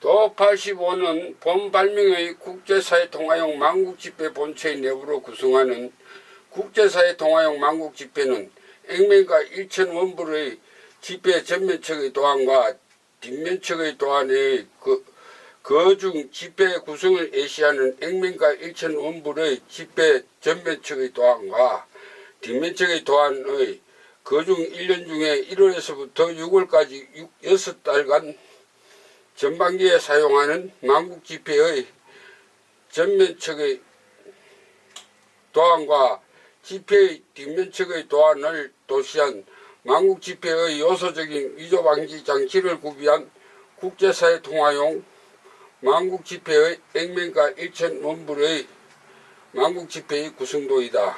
또 85는 본 발명의 국제사회 통화용 만국집회 본체의 내부로 구성하는 국제사회 통화용 만국집회는 액면과 일천 원불의 집회 전면측의 도안과 뒷면측의 도안의 그, 그중 집회 구성을 예시하는 액면과 일천 원불의 집회 전면측의 도안과 뒷면측의 도안의 그중 1년 중에 1월에서부터 6월까지 6달간 전반기에 사용하는 만국 지폐의 전면측의 도안과 지폐의 뒷면측의 도안을 도시한 만국 지폐의 요소적인 위조 방지 장치를 구비한 국제사회 통화용 만국 지폐의 액면가 1천 원불의 만국 지폐의 구성도이다.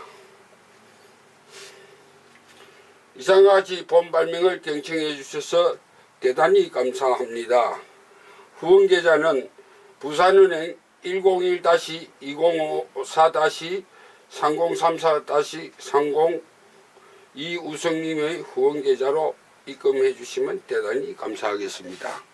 이상과 같이 본 발명을 경청해 주셔서 대단히 감사합니다. 후원 계좌는 부산은행 101-2054-3034-30 이우성님의 후원 계좌로 입금해 주시면 대단히 감사하겠습니다.